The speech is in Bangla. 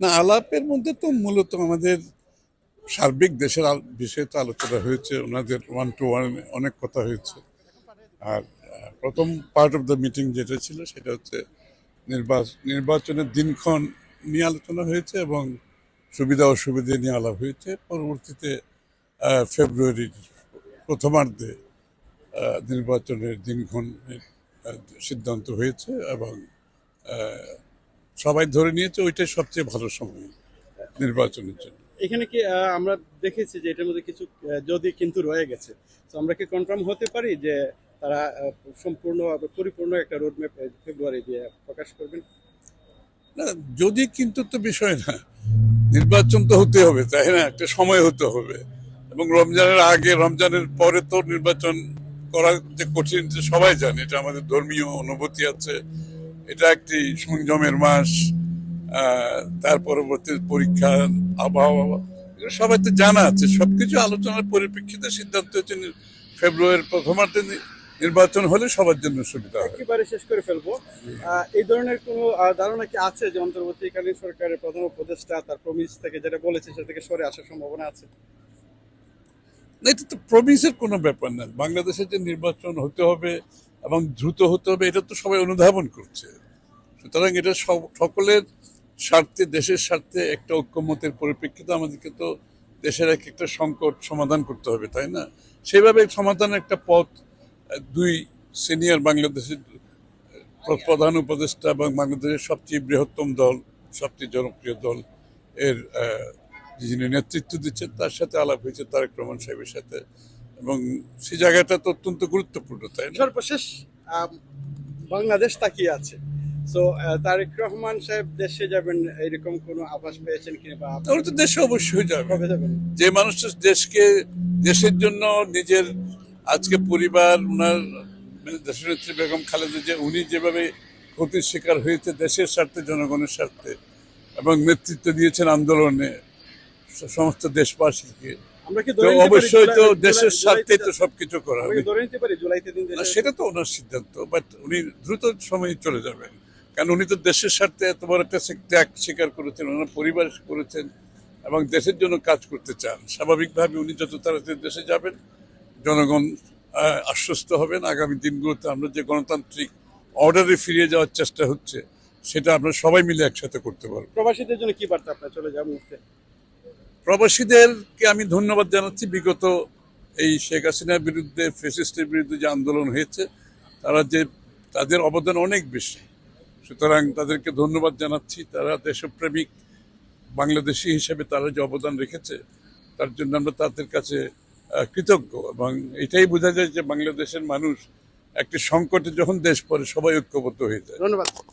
না, আলাপের মধ্যে তো মূলত আমাদের সার্বিক দেশের বিষয়ে তো আলোচনা হয়েছে, ওনাদের ওয়ান টু ওয়ান অনেক কথা হয়েছে। আর প্রথম পার্ট অফ দ্য মিটিং যেটা ছিল সেটা হচ্ছে নির্বাচন নির্বাচনের দিনক্ষণ নিয়ে আলোচনা হয়েছে এবং সুবিধা অসুবিধা নিয়ে আলাপ হয়েছে। পরবর্তীতে ফেব্রুয়ারির প্রথমার্ধে নির্বাচনের দিনক্ষণ সিদ্ধান্ত হয়েছে এবং সবাই ধরে নিয়েছে ওইটাই সবচেয়ে ভালো সময় নির্বাচনের জন্য। এখানে কি আমরা দেখেছি যে এটার মধ্যে কিছু যদি কিন্তু রয়ে গেছে। তো আমরা কি কনফার্ম হতে পারি যে তারা সম্পূর্ণ পরিপূর্ণ একটা রোডম্যাপ ফেব্রুয়ারি দিয়ে প্রকাশ করবেন? না যদি কিন্তু তো বিষয় না নির্বাচন তো হতে হবে তাই না? একটা সময় হতে হবে। এবং রমজানের আগে রমজানের পরে তো নির্বাচন করা যে কঠিন যে সবাই জানে এটা আমাদের ধর্মীয় অনুভূতি আছে। এটা একটি সংযমের মাস তার পরবর্তী পরীক্ষা আবহাওয়া এগুলো সবাই তো জানা আছে। সবকিছু আলোচনার পরিপ্রেক্ষিতে সিদ্ধান্ত হচ্ছে ফেব্রুয়ারির প্রথমার্ধে নির্বাচন হলে সবার জন্য সুবিধা হয় একেবারে শেষ করে ফেলব। এই ধরনের কোনো ধারণা কি আছে যে অন্তর্বর্তীকালীন সরকারের প্রধান উপদেষ্টা তার প্রমিস থেকে যেটা বলেছে সেটা থেকে সরে আসার সম্ভাবনা আছে? না এটা তো প্রমিসের কোনো ব্যাপার না। বাংলাদেশে যে নির্বাচন হতে হবে এবং দ্রুত হতে হবে, এটা তো সবাই অনুধাবন করছে। সুতরাং এটা সকলের স্বার্থে, দেশের স্বার্থে একটা ঐক্যমতের পরিপ্রেক্ষিতে আমাদেরকে তো দেশের এক একটা সংকট সমাধান করতে হবে, তাই না? সেভাবে সমাধানের একটা পথ, দুই সিনিয়র বাংলাদেশের প্রধান উপদেষ্টা এবং বাংলাদেশের সবচেয়ে বৃহত্তম দল, সবচেয়ে জনপ্রিয় দল এর যিনি নেতৃত্ব দিচ্ছেন, তার সাথে আলাপ হয়েছে তারেক রহমান সাহেবের সাথে। এবং সেই জায়গাটা তো অত্যন্ত গুরুত্বপূর্ণ তাই সর্বশেষ বাংলাদেশ তাকিয়ে আছে। তো তারেক রহমান সাহেব দেশে যাবেন এরকম কোনো আভাস পেয়েছেন কিনা বা তো দেশে অবশ্যই যাবে। যে মানুষটা দেশকে দেশের জন্য নিজের আজকে পরিবার ওনার দেশনেত্রী বেগম খালেদা যে উনি যেভাবে ক্ষতির শিকার হয়েছে দেশের স্বার্থে জনগণের স্বার্থে এবং নেতৃত্ব দিয়েছেন আন্দোলনে সমস্ত দেশবাসীকে অবশ্যই তো দেশের স্বার্থেই তো সবকিছু করা হবে। সেটা তো ওনার সিদ্ধান্ত বাট উনি দ্রুত সময়ে চলে যাবেন। কারণ উনি তো দেশের স্বার্থে এত বড় একটা ত্যাগ স্বীকার করেছেন ওনার পরিবার করেছেন এবং দেশের জন্য কাজ করতে চান। স্বাভাবিকভাবে উনি যত তাড়াতাড়ি দেশে যাবেন জনগণ আশ্বস্ত হবেন। আগামী দিনগুলোতে আমরা যে গণতান্ত্রিক অর্ডারে ফিরিয়ে যাওয়ার চেষ্টা হচ্ছে সেটা আমরা সবাই মিলে একসাথে করতে পারব। প্রবাসীদের জন্য কি বার্তা আপনার চলে মুহূর্তে? প্রবাসীদেরকে আমি ধন্যবাদ জানাচ্ছি। বিগত এই শেখ হাসিনার বিরুদ্ধে ফেসিস্টের বিরুদ্ধে যে আন্দোলন হয়েছে, তারা যে, তাদের অবদান অনেক বেশি। সুতরাং তাদেরকে ধন্যবাদ জানাচ্ছি। তারা দেশপ্রেমিক বাংলাদেশি হিসেবে তারা যে অবদান রেখেছে, তার জন্য আমরা তাদের কাছে কৃতজ্ঞ এবং এটাই বোঝা যায় যে বাংলাদেশের মানুষ একটি সংকটে যখন দেশ পড়ে, সবাই ঐক্যবদ্ধ হয়ে যায়। ধন্যবাদ।